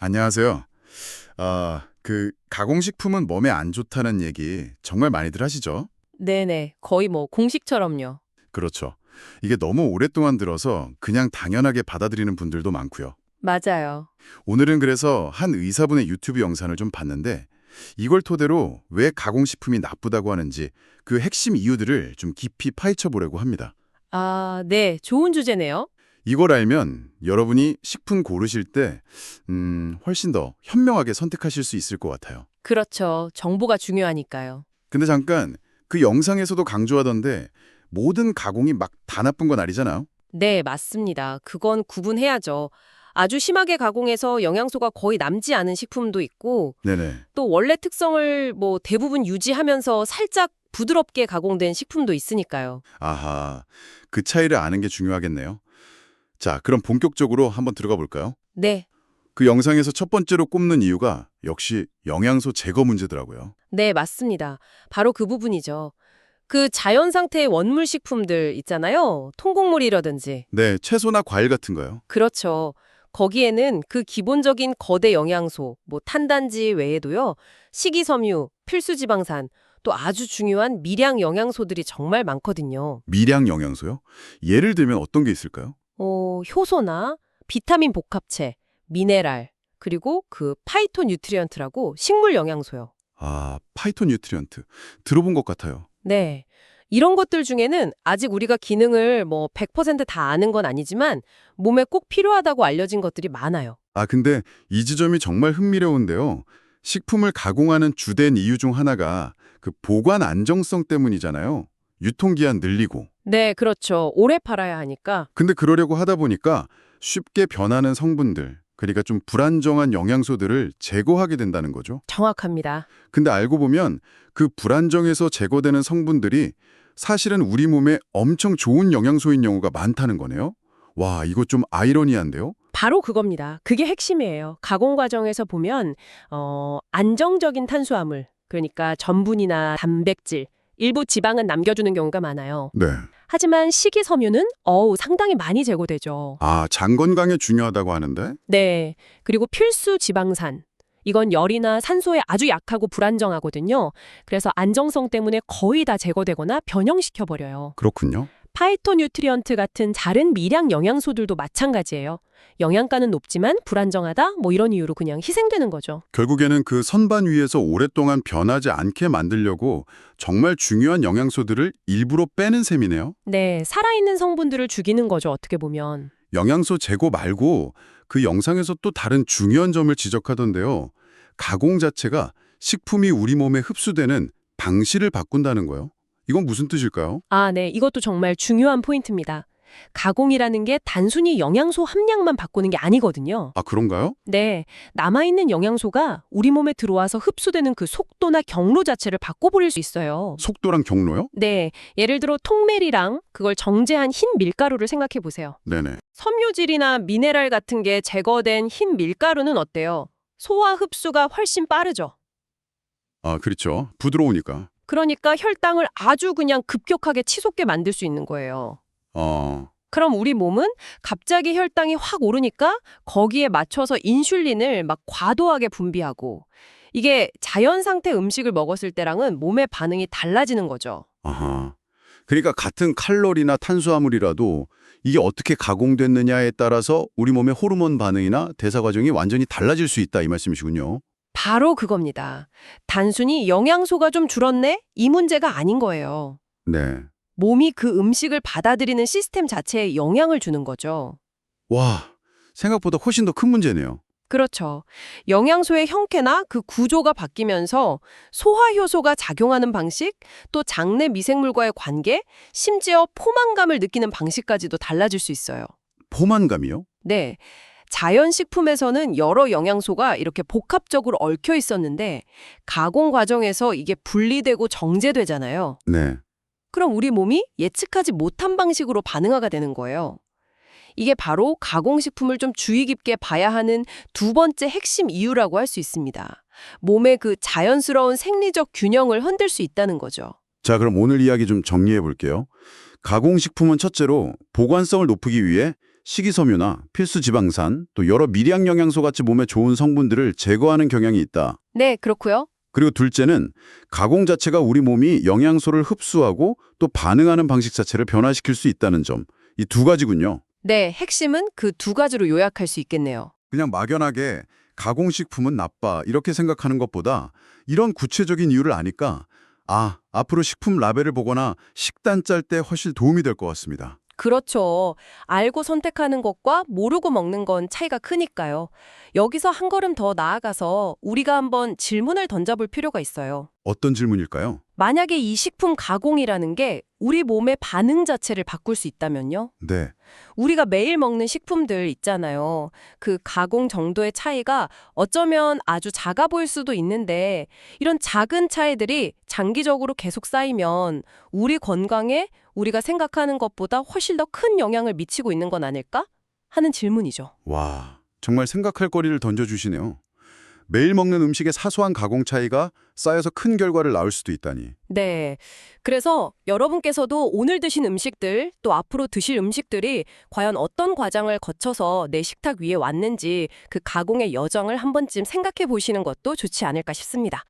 안녕하세요. 아, 그 가공식품은 몸에 안 좋다는 얘기 정말 많이들 하시죠? 네네, 거의 뭐 공식처럼요. 그렇죠. 이게 너무 오랫동안 들어서 그냥 당연하게 받아들이는 분들도 많고요. 맞아요. 오늘은 그래서 한 의사분의 유튜브 영상을 좀 봤는데 이걸 토대로 왜 가공식품이 나쁘다고 하는지 그 핵심 이유들을 좀 깊이 파헤쳐 보려고 합니다. 아, 네, 좋은 주제네요. 이걸 알면 여러분이 식품 고르실 때 음, 훨씬 더 현명하게 선택하실 수 있을 것 같아요. 그렇죠. 정보가 중요하니까요. 근데 잠깐 그 영상에서도 강조하던데 모든 가공이 막 다 나쁜 건 아니잖아요. 네, 맞습니다. 그건 구분해야죠. 아주 심하게 가공해서 영양소가 거의 남지 않은 식품도 있고 네네. 또 원래 특성을 뭐 대부분 유지하면서 살짝 부드럽게 가공된 식품도 있으니까요. 아하, 그 차이를 아는 게 중요하겠네요. 자, 그럼 본격적으로 한번 들어가 볼까요? 네, 그 영상에서 첫 번째로 꼽는 이유가 역시 영양소 제거 문제더라고요. 네, 맞습니다. 바로 그 부분이죠. 그 자연 상태의 원물 식품들 있잖아요. 통곡물이라든지. 네, 채소나 과일 같은 거요. 그렇죠. 거기에는 그 기본적인 거대 영양소, 뭐 탄단지 외에도요. 식이섬유, 필수 지방산, 또 아주 중요한 미량 영양소들이 정말 많거든요. 미량 영양소요? 예를 들면 어떤 게 있을까요? 어, 효소나 비타민 복합체, 미네랄, 그리고 그 파이토 뉴트리언트라고 식물 영양소요. 아, 파이토 뉴트리언트. 들어본 것 같아요. 네. 이런 것들 중에는 아직 우리가 기능을 뭐 100%다 아는 건 아니지만 몸에 꼭 필요하다고 알려진 것들이 많아요. 아, 근데 이 지점이 정말 흥미로운데요. 식품을 가공하는 주된 이유 중 하나가 그 보관 안정성 때문이잖아요. 유통기한 늘리고. 네, 그렇죠. 오래 팔아야 하니까. 근데 그러려고 하다 보니까 쉽게 변하는 성분들, 그러니까 좀 불안정한 영양소들을 제거하게 된다는 거죠. 정확합니다. 근데 알고 보면 그 불안정에서 제거되는 성분들이 사실은 우리 몸에 엄청 좋은 영양소인 경우가 많다는 거네요. 와, 이거 좀 아이러니한데요? 바로 그겁니다. 그게 핵심이에요. 가공 과정에서 보면 어, 안정적인 탄수화물, 그러니까 전분이나 단백질, 일부 지방은 남겨주는 경우가 많아요. 네. 하지만 식이섬유는 어우 상당히 많이 제거되죠. 아, 장 건강에 중요하다고 하는데? 네. 그리고 필수 지방산. 이건 열이나 산소에 아주 약하고 불안정하거든요. 그래서 안정성 때문에 거의 다 제거되거나 변형시켜 버려요. 그렇군요. 파이토 뉴트리언트 같은 다른 미량 영양소들도 마찬가지예요. 영양가는 높지만 불안정하다 뭐 이런 이유로 그냥 희생되는 거죠. 결국에는 그 선반 위에서 오랫동안 변하지 않게 만들려고 정말 중요한 영양소들을 일부러 빼는 셈이네요. 네, 살아있는 성분들을 죽이는 거죠, 어떻게 보면. 영양소 제거 말고 그 영상에서 또 다른 중요한 점을 지적하던데요. 가공 자체가 식품이 우리 몸에 흡수되는 방식을 바꾼다는 거요. 이건 무슨 뜻일까요? 아, 네, 이것도 정말 중요한 포인트입니다. 가공이라는 게 단순히 영양소 함량만 바꾸는 게 아니거든요. 아, 그런가요? 네, 남아있는 영양소가 우리 몸에 들어와서 흡수되는 그 속도나 경로 자체를 바꿔버릴 수 있어요. 속도랑 경로요? 네, 예를 들어 통메리랑 그걸 정제한 흰 밀가루를 생각해 보세요. 네네. 섬유질이나 미네랄 같은 게 제거된 흰 밀가루는 어때요? 소화 흡수가 훨씬 빠르죠. 아, 그렇죠. 부드러우니까. 그러니까 혈당을 아주 그냥 급격하게 치솟게 만들 수 있는 거예요. 어, 그럼 우리 몸은 갑자기 혈당이 확 오르니까 거기에 맞춰서 인슐린을 막 과도하게 분비하고 이게 자연 상태 음식을 먹었을 때랑은 몸의 반응이 달라지는 거죠. 아하. 그러니까 같은 칼로리나 탄수화물이라도 이게 어떻게 가공됐느냐에 따라서 우리 몸의 호르몬 반응이나 대사 과정이 완전히 달라질 수 있다 이 말씀이시군요. 바로 그겁니다. 단순히 영양소가 좀 줄었네? 이 문제가 아닌 거예요. 네. 몸이 그 음식을 받아들이는 시스템 자체에 영향을 주는 거죠. 와, 생각보다 훨씬 더 큰 문제네요. 그렇죠. 영양소의 형태나 그 구조가 바뀌면서 소화 효소가 작용하는 방식, 또 장내 미생물과의 관계, 심지어 포만감을 느끼는 방식까지도 달라질 수 있어요. 포만감이요? 네. 자연식품에서는 여러 영양소가 이렇게 복합적으로 얽혀 있었는데 가공 과정에서 이게 분리되고 정제되잖아요. 네. 그럼 우리 몸이 예측하지 못한 방식으로 반응하게 되는 거예요. 이게 바로 가공식품을 좀 주의 깊게 봐야 하는 두 번째 핵심 이유라고 할 수 있습니다. 몸의 그 자연스러운 생리적 균형을 흔들 수 있다는 거죠. 자, 그럼 오늘 이야기 좀 정리해 볼게요. 가공식품은 첫째로 보관성을 높이기 위해 식이섬유나 필수 지방산, 또 여러 미량 영양소 같이 몸에 좋은 성분들을 제거하는 경향이 있다. 네, 그렇고요. 그리고 둘째는 가공 자체가 우리 몸이 영양소를 흡수하고 또 반응하는 방식 자체를 변화시킬 수 있다는 점. 이 두 가지군요. 네, 핵심은 그 두 가지로 요약할 수 있겠네요. 그냥 막연하게 가공식품은 나빠 이렇게 생각하는 것보다 이런 구체적인 이유를 아니까 아, 앞으로 식품 라벨을 보거나 식단 짤 때 훨씬 도움이 될 것 같습니다. 그렇죠. 알고 선택하는 것과 모르고 먹는 건 차이가 크니까요. 여기서 한 걸음 더 나아가서 우리가 한번 질문을 던져볼 필요가 있어요. 어떤 질문일까요? 만약에 이 식품 가공이라는 게 우리 몸의 반응 자체를 바꿀 수 있다면요? 네. 우리가 매일 먹는 식품들 있잖아요. 그 가공 정도의 차이가 어쩌면 아주 작아 보일 수도 있는데 이런 작은 차이들이 장기적으로 계속 쌓이면 우리 건강에 우리가 생각하는 것보다 훨씬 더 큰 영향을 미치고 있는 건 아닐까? 하는 질문이죠. 와, 정말 생각할 거리를 던져주시네요. 매일 먹는 음식의 사소한 가공 차이가 쌓여서 큰 결과를 낳을 수도 있다니. 네. 그래서 여러분께서도 오늘 드신 음식들 또 앞으로 드실 음식들이 과연 어떤 과정을 거쳐서 내 식탁 위에 왔는지 그 가공의 여정을 한 번쯤 생각해 보시는 것도 좋지 않을까 싶습니다.